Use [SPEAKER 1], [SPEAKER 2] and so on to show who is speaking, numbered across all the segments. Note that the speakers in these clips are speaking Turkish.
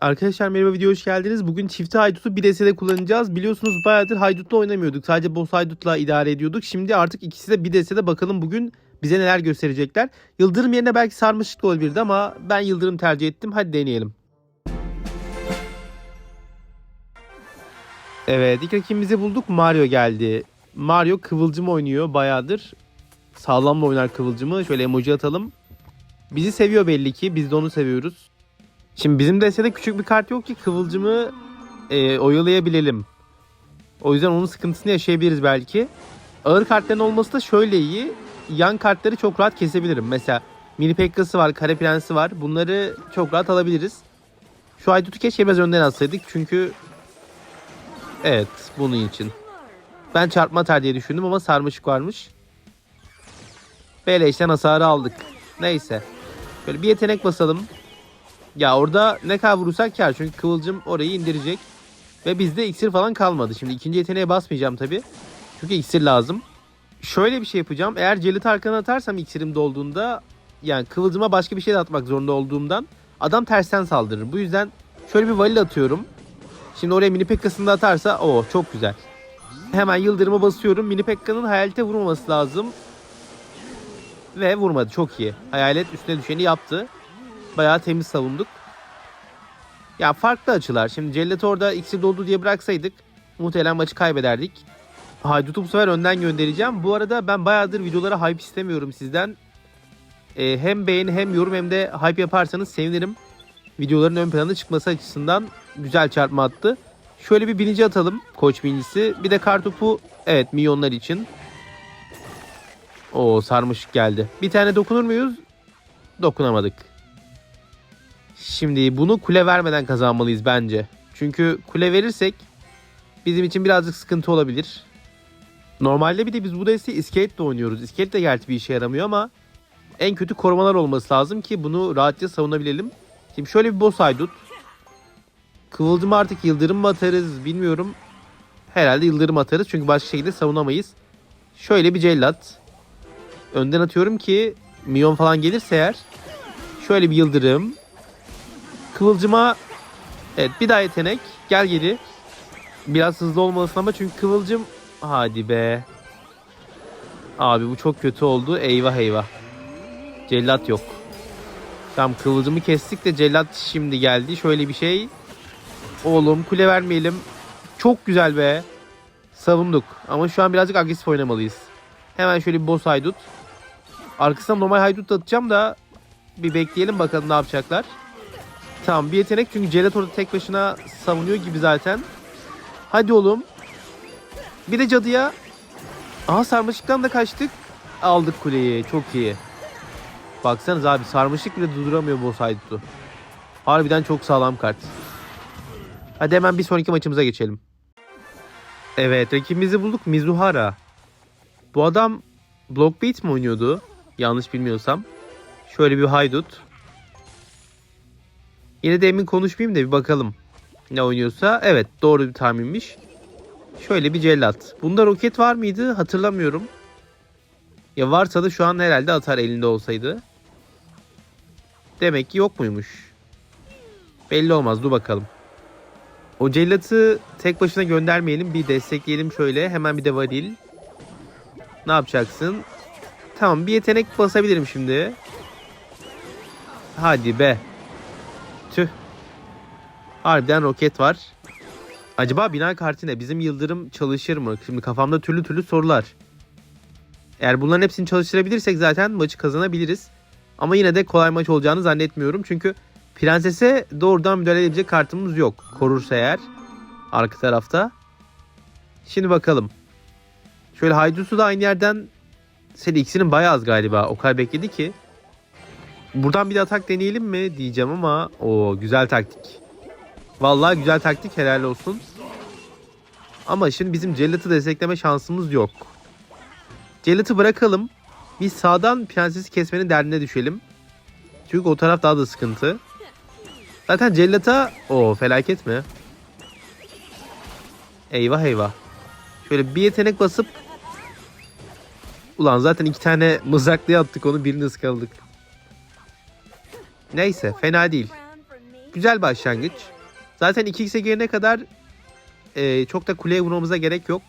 [SPEAKER 1] Arkadaşlar merhaba video hoş geldiniz. Bugün çifte haydutu bir desede kullanacağız. Biliyorsunuz bayağıdır haydutla oynamıyorduk. Sadece boss haydutla idare ediyorduk. Şimdi artık ikisi de bir desede bakalım bugün bize neler gösterecekler. Yıldırım yerine belki sarmışlık olabilirdi ama ben yıldırım tercih ettim. Hadi deneyelim. Evet ilk rakibimizi bulduk. Mario geldi. Mario kıvılcım oynuyor bayağıdır. Sağlamla oynar kıvılcımı. Şöyle emoji atalım. Bizi seviyor belli ki. Biz de onu seviyoruz. Şimdi bizim destede küçük bir kart yok ki kıvılcımı e, oyalayabilelim. O yüzden onun sıkıntısını yaşayabiliriz belki. Ağır kartların olması da şöyle iyi. Yan kartları çok rahat kesebilirim. Mesela mini pekkası var, kare prensi var. Bunları çok rahat alabiliriz. Şu haydutu keşke biraz önden atsaydık çünkü evet bunun için. Ben çarpma atar diye düşündüm ama sarmışık varmış. Beleşten hasarı aldık. Neyse. Böyle bir yetenek basalım. Ya orada ne kadar vurursak kar. Çünkü kıvılcım orayı indirecek. Ve bizde iksir falan kalmadı. Şimdi ikinci yeteneğe basmayacağım tabi. Çünkü iksir lazım. Şöyle bir şey yapacağım. Eğer celit arkana atarsam iksirim dolduğunda yani kıvılcıma başka bir şey de atmak zorunda olduğumdan adam tersten saldırır. Bu yüzden şöyle bir valil atıyorum. Şimdi oraya mini pekkasını da atarsa o çok güzel. Hemen yıldırıma basıyorum. Mini pekkanın hayalete vurmaması lazım. Ve vurmadı. Çok iyi. Hayalet üstüne düşeni yaptı bayağı temiz savunduk. Ya farklı açılar. Şimdi Cellat orada iksir doldu diye bıraksaydık muhtemelen maçı kaybederdik. Haydut'u bu sefer önden göndereceğim. Bu arada ben bayağıdır videolara hype istemiyorum sizden. Ee, hem beğeni hem yorum hem de hype yaparsanız sevinirim. Videoların ön plana çıkması açısından güzel çarpma attı. Şöyle bir binici atalım. Koç binicisi. Bir de kartopu evet milyonlar için. O sarmışık geldi. Bir tane dokunur muyuz? Dokunamadık. Şimdi bunu kule vermeden kazanmalıyız bence. Çünkü kule verirsek bizim için birazcık sıkıntı olabilir. Normalde bir de biz bu desteği iskelet de oynuyoruz. İskelet de gerçi bir işe yaramıyor ama en kötü korumalar olması lazım ki bunu rahatça savunabilelim. Şimdi şöyle bir boss haydut. Kıvılcım artık yıldırım mı atarız bilmiyorum. Herhalde yıldırım atarız çünkü başka şekilde savunamayız. Şöyle bir cellat. Önden atıyorum ki milyon falan gelirse eğer. Şöyle bir yıldırım. Kıvılcıma evet bir daha yetenek. Gel geri. Biraz hızlı olmalısın ama çünkü kıvılcım hadi be. Abi bu çok kötü oldu. Eyvah eyvah. Cellat yok. Tamam kıvılcımı kestik de cellat şimdi geldi. Şöyle bir şey. Oğlum kule vermeyelim. Çok güzel be. Savunduk. Ama şu an birazcık agresif oynamalıyız. Hemen şöyle bir boss haydut. Arkasına normal haydut atacağım da bir bekleyelim bakalım ne yapacaklar. Tamam bir yetenek çünkü Celat orada tek başına savunuyor gibi zaten. Hadi oğlum. Bir de cadıya. Aha sarmaşıktan da kaçtık. Aldık kuleyi. Çok iyi. Baksanız abi sarmaşık bile durduramıyor boss haydut'u. Harbiden çok sağlam kart. Hadi hemen bir sonraki maçımıza geçelim. Evet rakibimizi bulduk Mizuhara. Bu adam Block Beat mi oynuyordu? Yanlış bilmiyorsam. Şöyle bir haydut. Yine de emin konuşmayayım da bir bakalım. Ne oynuyorsa. Evet doğru bir tahminmiş. Şöyle bir cellat. Bunda roket var mıydı? Hatırlamıyorum. Ya varsa da şu an herhalde atar elinde olsaydı. Demek ki yok muymuş. Belli olmaz. Dur bakalım. O cellatı tek başına göndermeyelim. Bir destekleyelim şöyle. Hemen bir de varil. Ne yapacaksın? Tamam bir yetenek basabilirim şimdi. Hadi be. Harbiden roket var. Acaba bina kartı ne? Bizim yıldırım çalışır mı? Şimdi kafamda türlü türlü sorular. Eğer bunların hepsini çalıştırabilirsek zaten maçı kazanabiliriz. Ama yine de kolay maç olacağını zannetmiyorum. Çünkü prensese doğrudan müdahale edebilecek kartımız yok. Korursa eğer. Arka tarafta. Şimdi bakalım. Şöyle Haydut'u da aynı yerden senin ikisinin bayağı az galiba. O kadar bekledi ki. Buradan bir de atak deneyelim mi diyeceğim ama o güzel taktik. Vallahi güzel taktik helal olsun. Ama şimdi bizim Cellat'ı destekleme şansımız yok. Cellat'ı bırakalım. Biz sağdan prensesi kesmenin derdine düşelim. Çünkü o taraf daha da sıkıntı. Zaten Cellat'a o felaket mi? Eyvah eyvah. Şöyle bir yetenek basıp Ulan zaten iki tane mızraklıya attık onu birini ıskaladık. Neyse fena değil. Güzel başlangıç. Zaten 2x'e gelene kadar e, çok da kuleye vurmamıza gerek yok.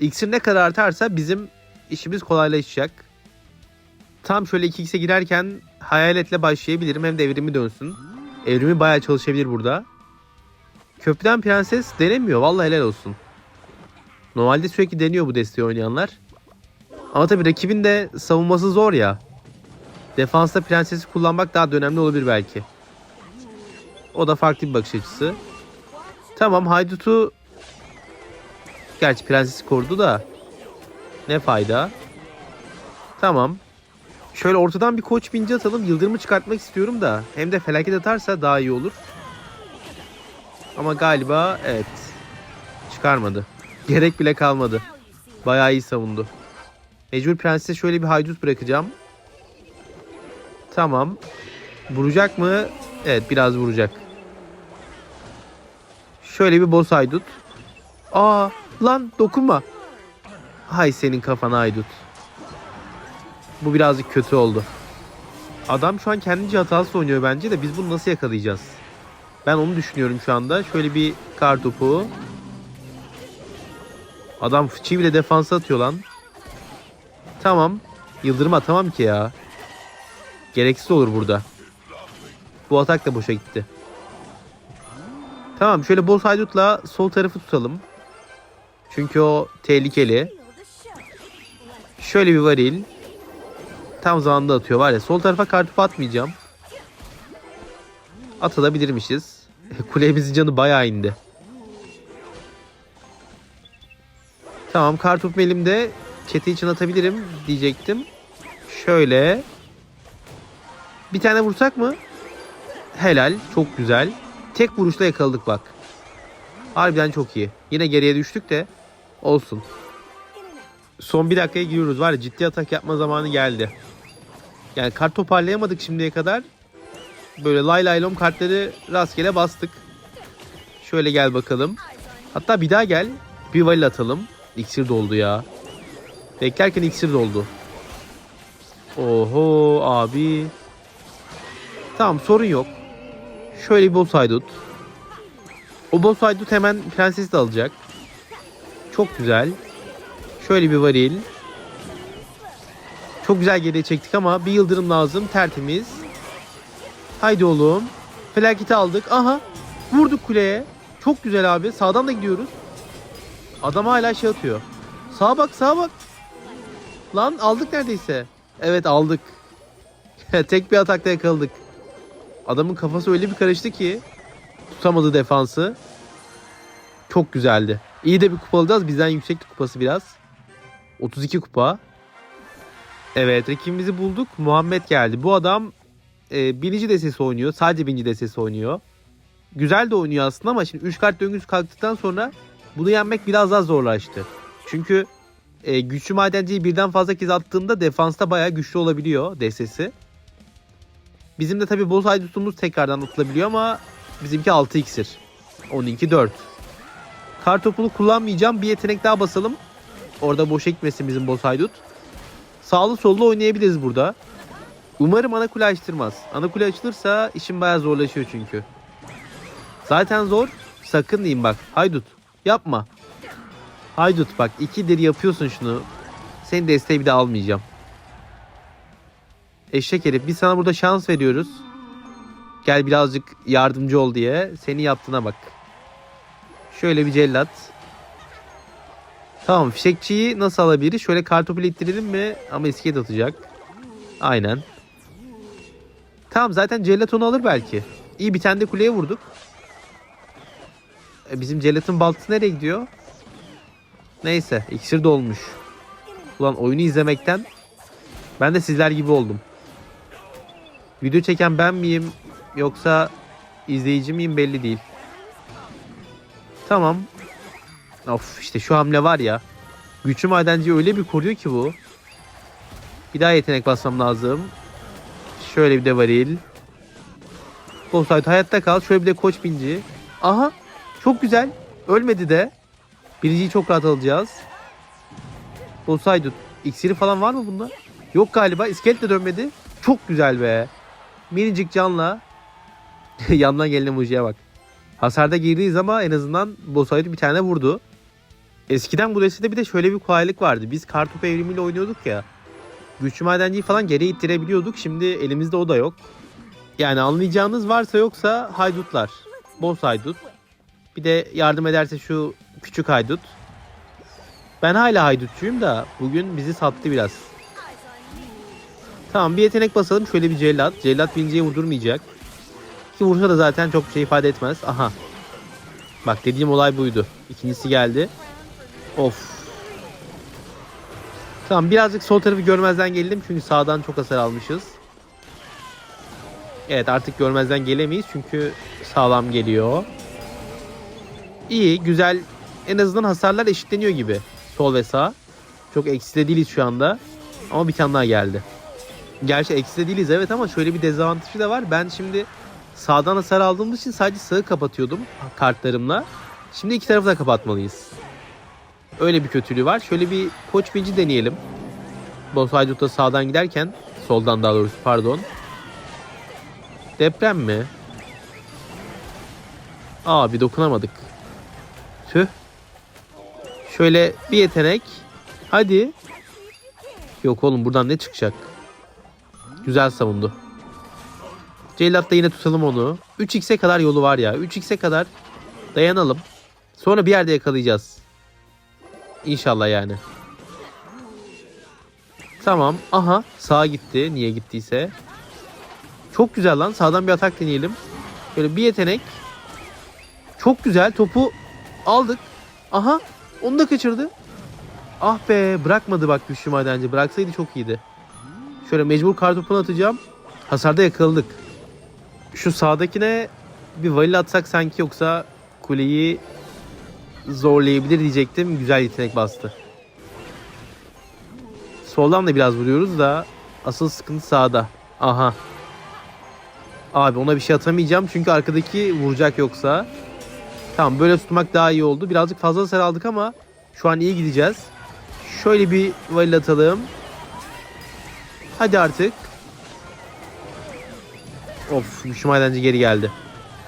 [SPEAKER 1] İksir ne kadar artarsa bizim işimiz kolaylaşacak. Tam şöyle 2x'e girerken hayaletle başlayabilirim. Hem de evrimi dönsün. Evrimi bayağı çalışabilir burada. Köprüden prenses denemiyor. Vallahi helal olsun. Normalde sürekli deniyor bu desteği oynayanlar. Ama tabii rakibin de savunması zor ya. Defansta prensesi kullanmak daha da önemli olabilir belki. O da farklı bir bakış açısı. Tamam Haydut'u Gerçi prensesi korudu da ne fayda. Tamam. Şöyle ortadan bir koç binci atalım. Yıldırımı çıkartmak istiyorum da. Hem de felaket atarsa daha iyi olur. Ama galiba evet. Çıkarmadı. Gerek bile kalmadı. Bayağı iyi savundu. Mecbur prensese şöyle bir haydut bırakacağım. Tamam. Vuracak mı? Evet biraz vuracak. Şöyle bir boss haydut. Aa lan dokunma. Hay senin kafana haydut. Bu birazcık kötü oldu. Adam şu an kendince hatasız oynuyor bence de biz bunu nasıl yakalayacağız? Ben onu düşünüyorum şu anda. Şöyle bir kar topu. Adam fıçıyı bile defansa atıyor lan. Tamam. Yıldırım atamam ki ya. Gereksiz olur burada. Bu atak da boşa gitti. Tamam şöyle boss haydutla sol tarafı tutalım. Çünkü o tehlikeli. Şöyle bir varil. Tam zamanında atıyor var ya. Sol tarafa kartopu atmayacağım. Atılabilirmişiz. Kulemizin canı bayağı indi. Tamam kartopum elimde. Çete için atabilirim diyecektim. Şöyle. Bir tane vursak mı? Helal. Çok güzel. Tek vuruşla yakaladık bak. Harbiden çok iyi. Yine geriye düştük de olsun. Son bir dakikaya giriyoruz. Var ya ciddi atak yapma zamanı geldi. Yani kart toparlayamadık şimdiye kadar. Böyle lay lay lom kartları rastgele bastık. Şöyle gel bakalım. Hatta bir daha gel. Bir valil atalım. İksir doldu ya. Beklerken iksir doldu. Oho abi. Tamam sorun yok. Şöyle bir boss haydut. O boss haydut hemen prenses de alacak. Çok güzel. Şöyle bir varil. Çok güzel geriye çektik ama bir yıldırım lazım. Tertemiz. Haydi oğlum. Felaketi aldık. Aha. Vurduk kuleye. Çok güzel abi. Sağdan da gidiyoruz. Adam hala şey atıyor. Sağa bak sağa bak. Lan aldık neredeyse. Evet aldık. Tek bir atakta yakaladık. Adamın kafası öyle bir karıştı ki tutamadı defansı. Çok güzeldi. İyi de bir kupa alacağız. Bizden yüksekti kupası biraz. 32 kupa. Evet rakibimizi bulduk. Muhammed geldi. Bu adam e, birinci desesi oynuyor. Sadece birinci desesi oynuyor. Güzel de oynuyor aslında ama şimdi 3 kart döngüsü kalktıktan sonra bunu yenmek biraz daha zorlaştı. Çünkü e, güçlü madenciyi birden fazla kez attığında defansta bayağı güçlü olabiliyor desesi. Bizim de tabi boss haydutumuz tekrardan atılabiliyor ama bizimki 6 iksir. Onunki 4. Kar topunu kullanmayacağım. Bir yetenek daha basalım. Orada boşa gitmesin bizim boss haydut. Sağlı sollu oynayabiliriz burada. Umarım ana kule açtırmaz. Ana kule açılırsa işim bayağı zorlaşıyor çünkü. Zaten zor. Sakın diyeyim bak. Haydut. Yapma. Haydut bak ikidir yapıyorsun şunu. Senin desteği bir de almayacağım. Eşek herif biz sana burada şans veriyoruz. Gel birazcık yardımcı ol diye. Seni yaptığına bak. Şöyle bir cellat. Tamam fişekçiyi nasıl alabiliriz? Şöyle kartopu ittirelim mi? Ama iskelet atacak. Aynen. Tamam zaten cellat onu alır belki. İyi bir tane de kuleye vurduk. E, bizim cellatın baltası nereye gidiyor? Neyse iksir dolmuş. Ulan oyunu izlemekten ben de sizler gibi oldum. Video çeken ben miyim yoksa izleyici miyim belli değil. Tamam. Of işte şu hamle var ya. Güçlü madenciyi öyle bir koruyor ki bu. Bir daha yetenek basmam lazım. Şöyle bir de varil. Offside hayatta kal. Şöyle bir de koç binci. Aha. Çok güzel. Ölmedi de. Birinciyi çok rahat alacağız. Offside. İksiri falan var mı bunda? Yok galiba. İskelet de dönmedi. Çok güzel be. Minicik canla. Yandan gelen emojiye bak. Hasarda girdiği zaman en azından boss bir tane vurdu. Eskiden bu destede bir de şöyle bir kolaylık vardı. Biz kartopu evrimiyle oynuyorduk ya. Güçlü madenciyi falan geri ittirebiliyorduk. Şimdi elimizde o da yok. Yani anlayacağınız varsa yoksa haydutlar. Boss haydut. Bir de yardım ederse şu küçük haydut. Ben hala haydutçuyum da bugün bizi sattı biraz. Tamam bir yetenek basalım. Şöyle bir cellat. Cellat birinciye vurdurmayacak. Ki vursa da zaten çok şey ifade etmez. Aha. Bak dediğim olay buydu. İkincisi geldi. Of. Tamam birazcık sol tarafı görmezden geldim. Çünkü sağdan çok hasar almışız. Evet artık görmezden gelemeyiz. Çünkü sağlam geliyor. İyi güzel. En azından hasarlar eşitleniyor gibi. Sol ve sağ. Çok ekside değiliz şu anda. Ama bir tane daha geldi. Gerçi ekside değiliz evet ama şöyle bir dezavantajı da var. Ben şimdi sağdan hasar aldığımız için sadece sağı kapatıyordum kartlarımla. Şimdi iki tarafı da kapatmalıyız. Öyle bir kötülüğü var. Şöyle bir koç binci deneyelim. Boss Haydut'ta sağdan giderken soldan daha doğrusu pardon. Deprem mi? Aa bir dokunamadık. Tüh. Şöyle bir yetenek. Hadi. Yok oğlum buradan ne çıkacak? Güzel savundu. Cellat'ta yine tutalım onu. 3x'e kadar yolu var ya. 3x'e kadar dayanalım. Sonra bir yerde yakalayacağız. İnşallah yani. Tamam. Aha sağa gitti. Niye gittiyse. Çok güzel lan. Sağdan bir atak deneyelim. Böyle bir yetenek. Çok güzel. Topu aldık. Aha. Onu da kaçırdı. Ah be. Bırakmadı bak güçlü madenci. Bıraksaydı çok iyiydi. Şöyle mecbur kartopunu atacağım. Hasarda yakaladık. Şu sağdakine bir valil atsak sanki yoksa kuleyi zorlayabilir diyecektim. Güzel yetenek bastı. Soldan da biraz vuruyoruz da asıl sıkıntı sağda. Aha. Abi ona bir şey atamayacağım çünkü arkadaki vuracak yoksa. Tamam böyle tutmak daha iyi oldu. Birazcık fazla hasar aldık ama şu an iyi gideceğiz. Şöyle bir valil atalım. Hadi artık. Of güçlü madenci geri geldi.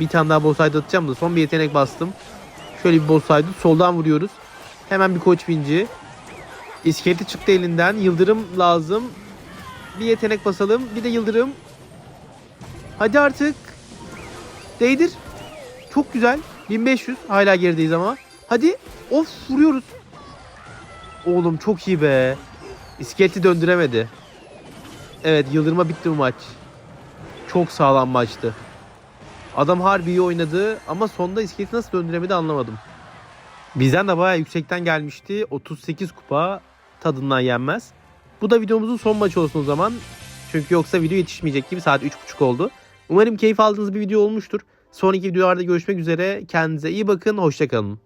[SPEAKER 1] Bir tane daha boss atacağım da son bir yetenek bastım. Şöyle bir boss soldan vuruyoruz. Hemen bir koç binci. İskeleti çıktı elinden. Yıldırım lazım. Bir yetenek basalım. Bir de yıldırım. Hadi artık. Değdir. Çok güzel. 1500. Hala gerideyiz ama. Hadi. Of vuruyoruz. Oğlum çok iyi be. İskeleti döndüremedi. Evet yıldırıma bitti bu maç. Çok sağlam maçtı. Adam harbi iyi oynadı ama sonda iskeleti nasıl döndüremedi anlamadım. Bizden de bayağı yüksekten gelmişti. 38 kupa tadından yenmez. Bu da videomuzun son maçı olsun o zaman. Çünkü yoksa video yetişmeyecek gibi saat 3.30 oldu. Umarım keyif aldığınız bir video olmuştur. Sonraki videolarda görüşmek üzere. Kendinize iyi bakın. Hoşçakalın.